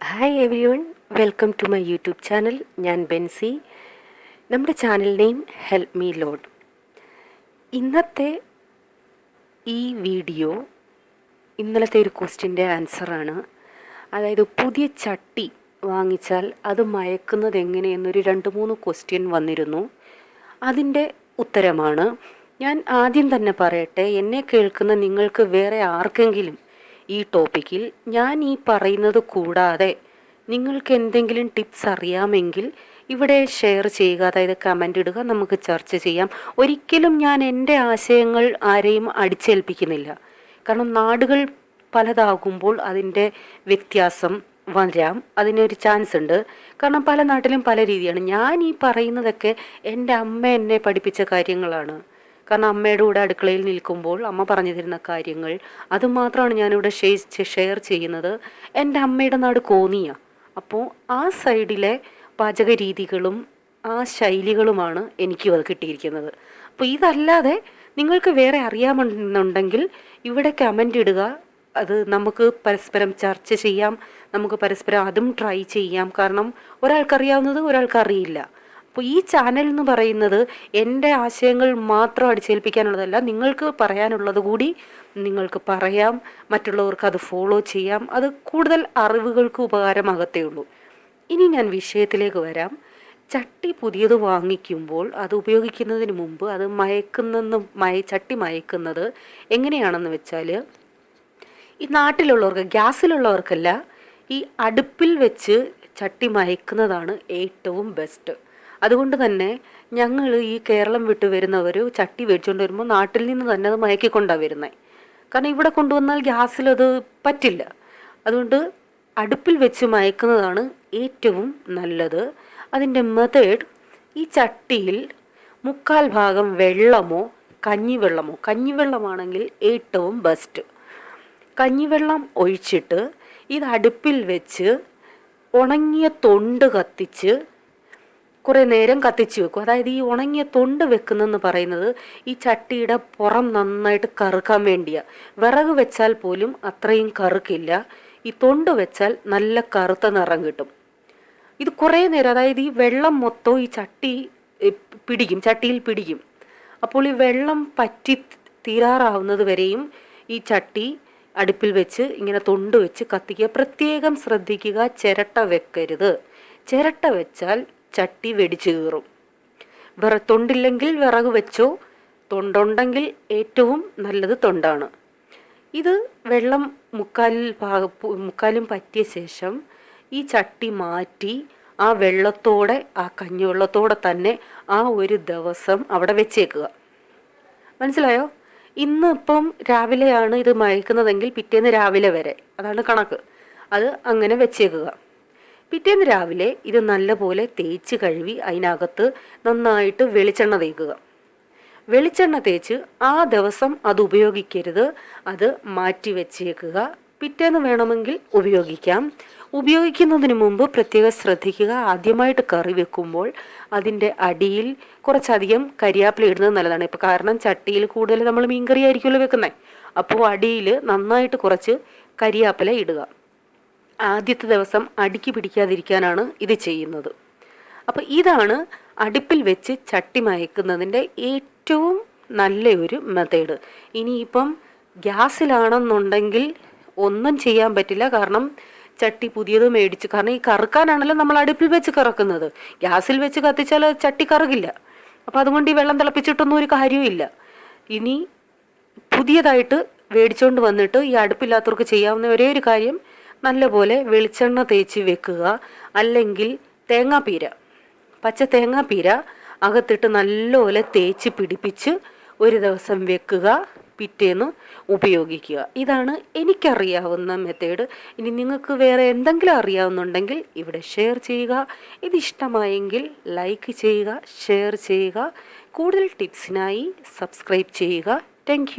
Hi everyone welcome to my YouTube channel ഞാൻ ബെൻസി. നമ്മുടെ channel name help me Lord ഇന്നത്തെ ഈ വീഡിയോ ഇന്നലത്തെ ഒരു ക്വസ്റ്റ്യന്റെ ആൻസറാണ് അതായത് പുതിയ ചട്ടി വാങ്ങിച്ചാൽ അത് മയക്കുന്നത് എങ്ങനെയെന്നൊരു രണ്ട് മൂന്ന് ക്വസ്റ്റ്യൻ വന്നിരുന്നു. അതിന്റെ ഉത്തരമാണ്. ഞാൻ ആദ്യം തന്നെ പറയട്ടെ എന്നെ കേൾക്കുന്ന നിങ്ങൾക്ക് വേറെ ആർക്കെങ്കിലും ഈ ടോപ്പിക്കിൽ ഞാൻ ഈ പറയുന്നത് കൂടാതെ നിങ്ങൾക്ക് എന്തെങ്കിലും ടിപ്സ് അറിയാമെങ്കിൽ ഇവിടെ ഷെയർ ചെയ്യുക അതായത് കമന്റ് ഇടുക നമുക്ക് ചർച്ച ചെയ്യാം. ഒരിക്കലും ഞാൻ എന്റെ ആശയങ്ങൾ ആരെയും അടിച്ചേൽപ്പിക്കുന്നില്ല. കാരണം നാടുകൾ പലതാകുമ്പോൾ അതിന്റെ വ്യത്യാസം വരാം. അതിനൊരു ചാൻസ് ഉണ്ട്. കാരണം പല നാട്ടിലും പല രീതിയാണ്. ഞാൻ ഈ പറയുന്നതൊക്കെ എന്റെ അമ്മ എന്നെ പഠിപ്പിച്ച കാര്യങ്ങളാണ്. കാരണം അമ്മയുടെ കൂടെ അടുക്കളയിൽ നിൽക്കുമ്പോൾ അമ്മ പറഞ്ഞു തരുന്ന കാര്യങ്ങൾ അതുമാത്രമാണ് ഞാനിവിടെ ഷെയർ ചെയ്യുന്നത്. എന്റെ അമ്മയുടെ നാട് കോന്നിയ. അപ്പോൾ ആ സൈഡിലെ പാചക രീതികളും ആ ശൈലികളുമാണ് എനിക്ക് കിട്ടിയിരിക്കുന്നത്. അപ്പോൾ ഇതല്ലാതെ നിങ്ങൾക്ക് വേറെ അറിയാമെന്നുണ്ടെങ്കിൽ ഇവിടെ കമന്റ് ഇടുക. അത് നമുക്ക് പരസ്പരം ചർച്ച ചെയ്യാം. നമുക്ക് പരസ്പരം അതും ട്രൈ ചെയ്യാം. കാരണം ഒരാൾക്കറിയാവുന്നത് ഒരാൾക്ക് അറിയില്ല അപ്പോൾ ഈ ചാനൽ എന്ന് പറയുന്നത് എന്റെ ആശയങ്ങൾ മാത്രം അടിച്ചേൽപ്പിക്കാനുള്ളതല്ല നിങ്ങൾക്ക് പറയാനുള്ളത് കൂടി നിങ്ങൾക്ക് പറയാം മറ്റുള്ളവർക്ക് അത് ഫോളോ ചെയ്യാം അത് കൂടുതൽ അറിവുകൾക്ക് ഉപകാരമാകത്തേ ഉള്ളൂ. ഇനി ഞാൻ വിഷയത്തിലേക്ക് വരാം. ചട്ടി പുതിയത് വാങ്ങിക്കുമ്പോൾ അത് ഉപയോഗിക്കുന്നതിന് മുമ്പ് അത് മയക്കുന്നെന്ന് മയ ചട്ടി മയക്കുന്നത് എങ്ങനെയാണെന്ന് വെച്ചാൽ ഈ നാട്ടിലുള്ളവർക്ക് ഗ്യാസിലുള്ളവർക്കല്ല ഈ അടുപ്പിൽ വെച്ച് ചട്ടി മയക്കുന്നതാണ് ഏറ്റവും ബെസ്റ്റ് അതുകൊണ്ട് തന്നെ ഞങ്ങൾ ഈ കേരളം വിട്ട് വരുന്നവർ ചട്ടി മേടിച്ചുകൊണ്ട് വരുമ്പോൾ നാട്ടിൽ നിന്ന് തന്നെ അത് മയക്കിക്കൊണ്ടാണ് വരുന്നത് കാരണം ഇവിടെ കൊണ്ടുവന്നാൽ ഗ്യാസിലത് പറ്റില്ല. അതുകൊണ്ട് അടുപ്പിൽ വെച്ച് മയക്കുന്നതാണ് ഏറ്റവും നല്ലത്. അതിന്റെ മെത്തേഡ് ഈ ചട്ടിയിൽ മുക്കാൽ ഭാഗം വെള്ളമോ കഞ്ഞിവെള്ളമോ കഞ്ഞിവെള്ളമാണെങ്കിൽ ഏറ്റവും ബെസ്റ്റ് കഞ്ഞിവെള്ളം ഒഴിച്ചിട്ട് ഇത് അടുപ്പിൽ വെച്ച് ഉണങ്ങിയ തൊണ്ട് കത്തിച്ച് കുറേ നേരം കത്തിച്ച് വെക്കും. അതായത് ഈ ഉണങ്ങിയ തൊണ്ട് വെക്കുന്നതെന്ന് പറയുന്നത് ഈ ചട്ടിയുടെ പുറം നന്നായിട്ട് കറുക്കാൻ വേണ്ടിയാണ് വിറക് വെച്ചാൽ പോലും അത്രയും കറുക്കില്ല. ഈ തൊണ്ട് വെച്ചാൽ നല്ല കറുത്ത നിറം കിട്ടും. ഇത് കുറേ നേരം അതായത് ഈ വെള്ളം മൊത്തം ഈ ചട്ടി പിടിക്കും. ചട്ടിയിൽ പിടിക്കും. അപ്പോൾ ഈ വെള്ളം പറ്റി തീരാറാവുന്നത് വരെയും ഈ ചട്ടി അടുപ്പിൽ വെച്ച് ഇങ്ങനെ തൊണ്ട് വെച്ച് കത്തിക്കുക. പ്രത്യേകം ശ്രദ്ധിക്കുക. ചിരട്ട വെക്കരുത്. ചിരട്ട വെച്ചാൽ ചട്ടി വെടിച്ചു കീറും. വിറത്തൊണ്ടില്ലെങ്കിൽ വിറക് വെച്ചോ തൊണ്ടുണ്ടെങ്കിൽ ഏറ്റവും നല്ലത് തൊണ്ടാണ്. ഇത് വെള്ളം മുക്കാലിൽ ഭാഗ മുക്കാലും പറ്റിയ ശേഷം ഈ ചട്ടി മാറ്റി ആ വെള്ളത്തോടെ ആ കഞ്ഞിവെള്ളത്തോടെ തന്നെ ആ ഒരു ദിവസം അവിടെ വെച്ചേക്കുക. മനസ്സിലായോ? ഇന്ന് ഇപ്പം രാവിലെയാണ് ഇത് മയക്കുന്നതെങ്കിൽ പിറ്റേന്ന് രാവിലെ വരെ. അതാണ് കണക്ക്. അത് അങ്ങനെ വെച്ചേക്കുക. പിറ്റേന്ന് രാവിലെ ഇത് നല്ലപോലെ തേച്ച് കഴുകി അതിനകത്ത് നന്നായിട്ട് വെളിച്ചെണ്ണ തേക്കുക. വെളിച്ചെണ്ണ തേച്ച് ആ ദിവസം അത് ഉപയോഗിക്കരുത്. അത് മാറ്റി വെച്ചേക്കുക. പിറ്റേന്ന് വേണമെങ്കിൽ ഉപയോഗിക്കാം. ഉപയോഗിക്കുന്നതിന് മുമ്പ് പ്രത്യേകം ശ്രദ്ധിക്കുക. ആദ്യമായിട്ട് കറി വെക്കുമ്പോൾ അതിന്റെ അടിയിൽ കുറച്ചധികം കരിയാപ്പില ഇടുന്നത് നല്ലതാണ്. ഇപ്പോൾ കാരണം ചട്ടിയിൽ കൂടുതൽ നമ്മൾ മീൻകറി ആയിരിക്കുമല്ലോ വെക്കുന്നത് അപ്പോൾ അടിയിൽ നന്നായിട്ട് കുറച്ച് കരിയാപ്പില ഇടുക. ആദ്യത്തെ ദിവസം അടുക്കി പിടിക്കാതിരിക്കാനാണ് ഇത് ചെയ്യുന്നത്. അപ്പോൾ ഇതാണ് അടുപ്പിൽ വെച്ച് ചട്ടി മയക്കുന്നതിന്റെ ഏറ്റവും നല്ലൊരു മെത്തേഡ്. ഇനിയിപ്പം ഗ്യാസിലാണെന്നുണ്ടെങ്കിൽ ഒന്നും ചെയ്യാൻ പറ്റില്ല. കാരണം ചട്ടി പുതിയത് മേടിച്ച് കാരണം ഈ കറുക്കാനാണല്ലോ നമ്മൾ അടുപ്പിൽ വെച്ച് കറക്കുന്നത്. ഗ്യാസിൽ വെച്ച് കത്തിച്ചാൽ ചട്ടി കറകില്ല. അപ്പോൾ അതുകൊണ്ട് ഈ വെള്ളം തിളപ്പിച്ചിട്ടൊന്നും ഒരു കാര്യവും ഇനി പുതിയതായിട്ട് മേടിച്ചുകൊണ്ട് വന്നിട്ട് ഈ അടുപ്പില്ലാത്തവർക്ക് ചെയ്യാവുന്ന ഒരേ ഒരു കാര്യം നല്ലപോലെ വെളിച്ചെണ്ണ തേച്ച് വെക്കുക. അല്ലെങ്കിൽ തേങ്ങാപ്പീര. പച്ച തേങ്ങാപ്പീര അകത്തിട്ട് നല്ലപോലെ തേച്ച് പിടിപ്പിച്ച് ഒരു ദിവസം വെക്കുക. പിറ്റേന്ന് ഉപയോഗിക്കുക. ഇതാണ് എനിക്കറിയാവുന്ന മെത്തേഡ് ഇനി നിങ്ങൾക്ക് വേറെ എന്തെങ്കിലും അറിയാവുന്നുണ്ടെങ്കിൽ ഇവിടെ ഷെയർ ചെയ്യുക. ഇത് ഇഷ്ടമായെങ്കിൽ ലൈക്ക് ചെയ്യുക ഷെയർ ചെയ്യുക. കൂടുതൽ ടിപ്സിനായി സബ്സ്ക്രൈബ് ചെയ്യുക. താങ്ക്